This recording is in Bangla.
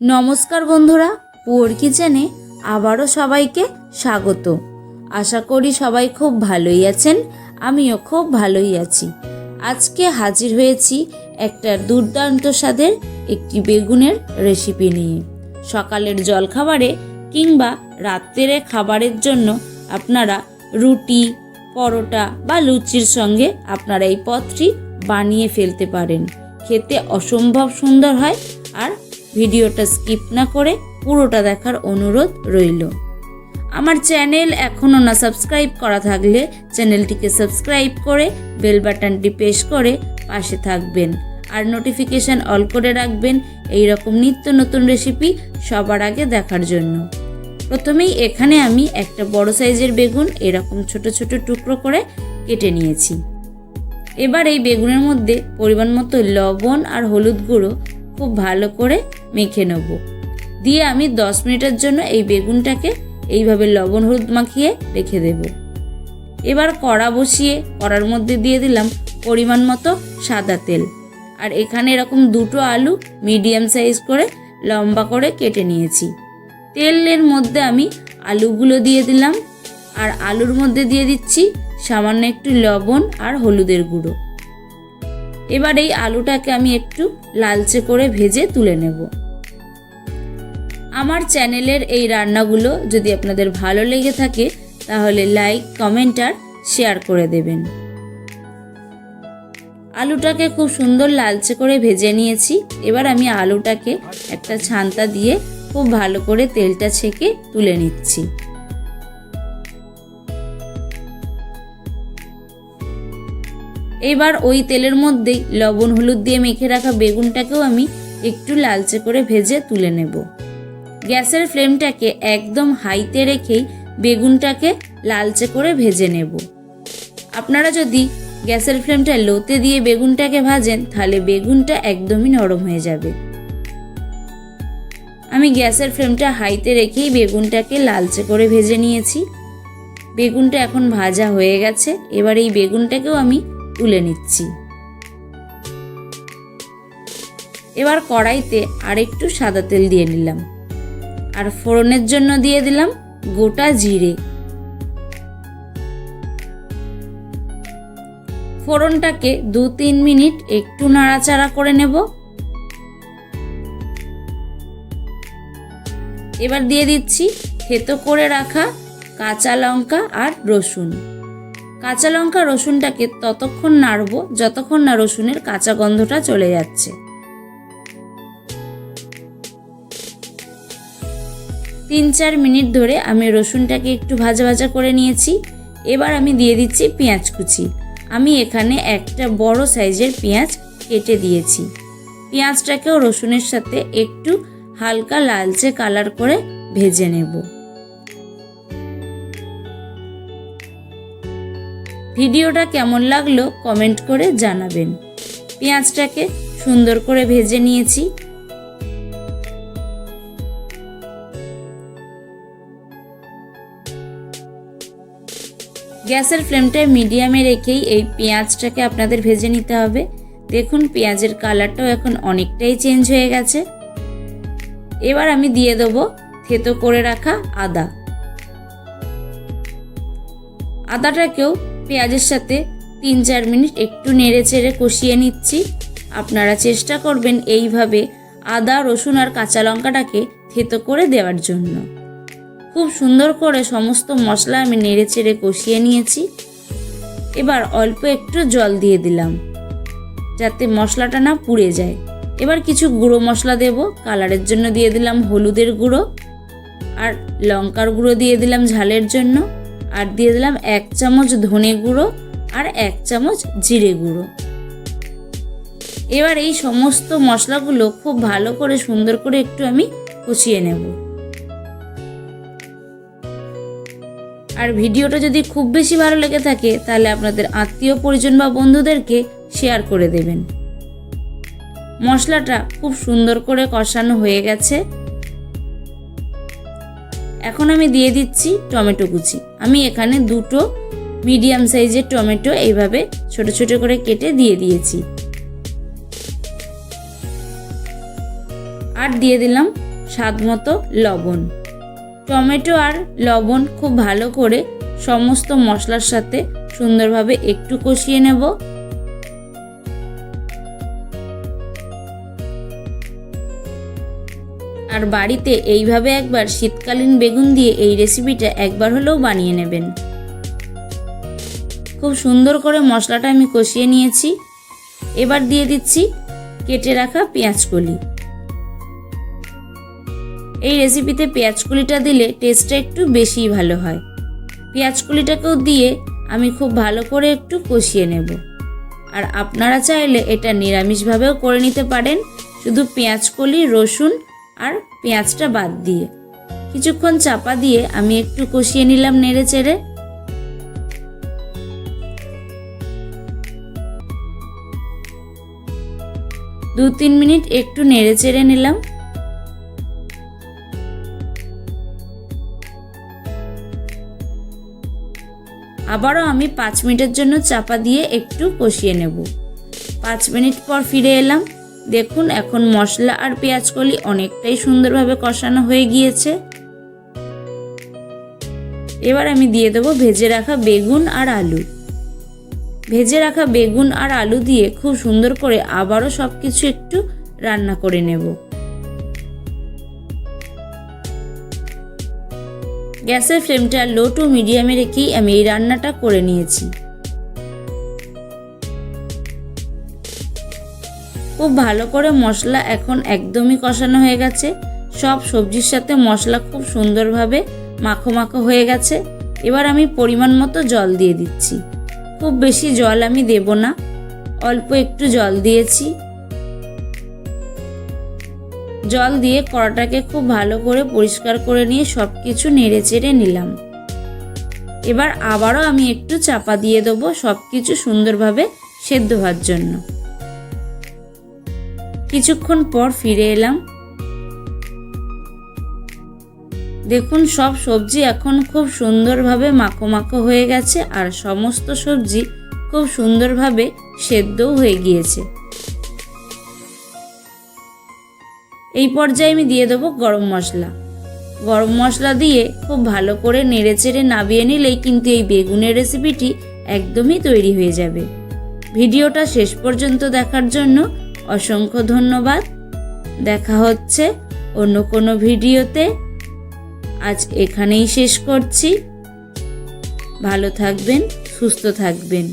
নমস্কার বন্ধুরা পুয়ার কিচেনে আবারও সবাইকে স্বাগত। আশা করি সবাই খুব ভালোই আছেন, আমিও খুব ভালোই আছি। আজকে হাজির হয়েছি একটা দুর্দান্ত স্বাদের একটি বেগুনের রেসিপি নিয়ে। সকালের জলখাবারে কিংবা রাত্রের খাবারের জন্য আপনারা রুটি, পরোটা বা লুচির সঙ্গে আপনারা এই পদটি বানিয়ে ফেলতে পারেন। খেতে অসম্ভব সুন্দর হয় আর ভিডিওটা স্কিপ না করে পুরোটা দেখার অনুরোধ রইল। আমার চ্যানেল এখনও না সাবস্ক্রাইব করা থাকলে চ্যানেলটিকে সাবস্ক্রাইব করে বেল বাটনটি প্রেস করে পাশে থাকবেন আর নোটিফিকেশান অল করে রাখবেন এই রকম নিত্য নতুন রেসিপি সবার আগে দেখার জন্য। প্রথমেই এখানে আমি একটা বড় সাইজের বেগুন এরকম ছোট ছোট টুকরো করে কেটে নিয়েছি। এবার এই বেগুনের মধ্যে পরিমাণ মতো লবণ আর হলুদ গুঁড়ো খুব ভালো করে মেখে নেব। দিয়ে আমি দশ মিনিটের জন্য এই বেগুনটাকে এইভাবে লবণ হলুদ মাখিয়ে রেখে দেব। এবার কড়া বসিয়ে কড়ার মধ্যে দিয়ে দিলাম পরিমাণ মতো সাদা তেল। আর এখানে এরকম দুটো আলু মিডিয়াম সাইজ করে লম্বা করে কেটে নিয়েছি। তেলের মধ্যে আমি আলুগুলো দিয়ে দিলাম। আর আলুর মধ্যে দিয়ে দিচ্ছি সামান্য একটু লবণ আর হলুদের গুঁড়ো। এবার এই আলুটাকে আমি একটু লালচে করে ভেজে তুলে নেব। আমার চ্যানেলের এই রান্নাগুলো যদি আপনাদের ভালো লেগে থাকে, তাহলে লাইক, কমেন্ট আর শেয়ার করে দেবেন। আলুটাকে খুব সুন্দর লালচে করে ভেজে নিয়েছি। এবার আমি আলুটাকে একটা ছান্তা দিয়ে খুব ভালো করে তেলটা ছেঁকে তুলে নিচ্ছি। এবার ওই তেলের মধ্যেই লবণ, হলুদ দিয়ে মেখে রাখা বেগুনটাকেও আমি একটু লালচে করে ভেজে তুলে নেব। গ্যাসের ফ্লেমটাকে একদম হাইতে রেখেই বেগুনটাকে লালচে করে ভেজে নেব। আপনারা যদি গ্যাসের ফ্লেমটা লোতে দিয়ে বেগুনটাকে ভাজেন, তাহলে বেগুনটা একদমই নরম হয়ে যাবে। আমি গ্যাসের ফ্লেমটা হাইতে রেখেই বেগুনটাকে লালচে করে ভেজে নিয়েছি। বেগুনটা এখন ভাজা হয়ে গেছে, এবার এই বেগুনটাকেও আমি তুলে নিচ্ছি। এবার কড়াইতে আরেকটু সাদা তেল দিয়ে নিলাম। আর ফোড়নের জন্য দিয়ে দিলাম গোটা জিরে। ফোড়নটাকে দু তিন মিনিট একটু নাড়াচাড়া করে নেব। এবার দিয়ে দিচ্ছি থেতো করে রাখা কাঁচা লঙ্কা আর রসুন। কাঁচা লঙ্কা রসুনটাকে ততক্ষণ নাড়ব যতক্ষণ না রসুনের কাঁচা গন্ধটা চলে যাচ্ছে। তিন চার মিনিট ধরে আমি রসুনটাকে একটু ভাজা ভাজা করে নিয়েছি। এবার আমি দিয়ে দিচ্ছি পেঁয়াজ কুচি। আমি এখানে একটা বড় সাইজের পেঁয়াজ কেটে দিয়েছি। পেঁয়াজটাকেও রসুনের সাথে একটু হালকা লালচে কালার করে ভেজে নেব। ভিডিওটা কেমন লাগল কমেন্ট করে জানাবেন। পেঁয়াজটাকে সুন্দর করে ভেজে নিয়েছি। গ্যাসের ফ্লেমটা মিডিয়ামে রেখেই এই পেঁয়াজটাকে আপনাদের ভেজে নিতে হবে। দেখুন, পেঁয়াজের কালারটাও এখন অনেকটাই চেঞ্জ হয়ে গেছে। এবার আমি দিয়ে দেবো থেতো করে রাখা আদা। আদাটাকেও পেঁয়াজের সাথে তিন চার মিনিট একটু নেড়ে চেড়ে কষিয়ে নিচ্ছি। আপনারা চেষ্টা করবেন এইভাবে আদা, রসুন আর কাঁচা লঙ্কাটাকে থেতো করে দেওয়ার জন্য। খুব সুন্দর করে সমস্ত মশলা আমি নেড়ে চেড়ে কষিয়ে নিয়েছি। এবার অল্প একটু জল দিয়ে দিলাম, যাতে মশলাটা না পুড়ে যায়। এবার কিছু গুঁড়ো মশলা দেব, কালারের জন্য দিয়ে দিলাম হলুদের গুঁড়ো আর লঙ্কার গুঁড়ো দিয়ে দিলাম ঝালের জন্য আর দিয়ে দিলাম এক চামচ ধনে গুঁড়ো আর এক চামচ জিরে গুঁড়ো। এবার এই সমস্ত মশলাগুলো খুব ভালো করে সুন্দর করে একটু আমি কষিয়ে নেব। আর ভিডিওটা যদি খুব বেশি ভালো লেগে থাকে, তাহলে আপনাদের আত্মীয়, পরিজন বা বন্ধুদেরকে শেয়ার করে দেবেন। মশলাটা খুব সুন্দর করে কষানো হয়ে গেছে। এখন আমি দিয়ে দিচ্ছি টমেটো কুচি। আমি এখানে দুটো মিডিয়াম সাইজের টমেটো এইভাবে ছোট ছোট করে কেটে দিয়ে দিয়েছি। আর দিয়ে দিলাম স্বাদ মতো লবণ। টমেটো আর লবণ খুব ভালো করে সমস্ত মশলার সাথে সুন্দরভাবে একটু কষিয়ে নেব। আর বাড়িতে এইভাবে একবার শীতকালীন বেগুন দিয়ে এই রেসিপিটা একবার হলেও বানিয়ে নেবেন। খুব সুন্দর করে মশলাটা আমি কষিয়ে নিয়েছি। এবার দিয়ে দিচ্ছি কেটে রাখা পেঁয়াজকলি। এই রেসিপিতে পেঁয়াজকলিটা দিলে টেস্টটা একটু বেশিই ভালো হয়। পেঁয়াজকলিটাকেও দিয়ে আমি খুব ভালো করে একটু কষিয়ে নেব। আর আপনারা চাইলে এটা নিরামিষভাবেও করে নিতে পারেন, শুধু পেঁয়াজকলি রসুন আর পেঁয়াজটা বাদ দিয়ে। কিছুক্ষণ চাপা দিয়ে আমি একটু কষিয়ে নিলাম নেড়ে চেড়ে দু তিন মিনিট একটু নেড়ে চেড়ে নিলাম। আবারও আমি পাঁচ মিনিটের জন্য চাপা দিয়ে একটু কষিয়ে নেব। পাঁচ মিনিট পর ফিরে এলাম। দেখুন, এখন মশলা আর পেঁয়াজকলি অনেকটাই সুন্দরভাবে কষানো হয়ে গিয়েছে। এবার আমি দিয়ে দেবো ভেজে রাখা বেগুন আর আলু। ভেজে রাখা বেগুন আর আলু দিয়ে খুব সুন্দর করে আবারও সব কিছু একটু রান্না করে নেব। গ্যাসের ফ্লেমটা লো টু মিডিয়ামে রেখেই আমি এই রান্নাটা করে নিয়েছি। খুব ভালো করে মশলা এখন একদমই কষানো হয়ে গেছে। সব সবজির সাথে মশলা খুব সুন্দরভাবে মাখো মাখো হয়ে গেছে। এবার আমি পরিমাণ মতো জল দিয়ে দিচ্ছি। খুব বেশি জল আমি দেব না। অল্প একটু জল দিয়েছি। জল দিয়ে কড়াটাকে খুব ভালো করে পরিষ্কার করে নিয়ে সব কিছু নেড়ে চেড়ে নিলাম। এবার আবারও আমি একটু চাপা দিয়ে দেবো সব কিছু সুন্দরভাবে সেদ্ধ হওয়ার জন্য। কিছুক্ষণ পর ফিরে এলাম। দেখুন, সব সবজি এখন খুব সুন্দরভাবে মাখো মাখো হয়ে গেছে আর সমস্ত সবজি খুব সুন্দরভাবে সেদ্ধও হয়ে গিয়েছে। এই পর্যায়ে আমি দিয়ে দেবো গরম মশলা। গরম মশলা দিয়ে খুব ভালো করে নেড়ে চেড়ে নাবিয়ে নিলেই কিন্তু এই বেগুনের রেসিপিটি একদমই তৈরি হয়ে যাবে। ভিডিওটা শেষ পর্যন্ত দেখার জন্য অসংখ্য ধন্যবাদ। দেখা হচ্ছে অন্য কোনো ভিডিওতে। আজ এখানেই শেষ করছি। ভালো থাকবেন, সুস্থ থাকবেন।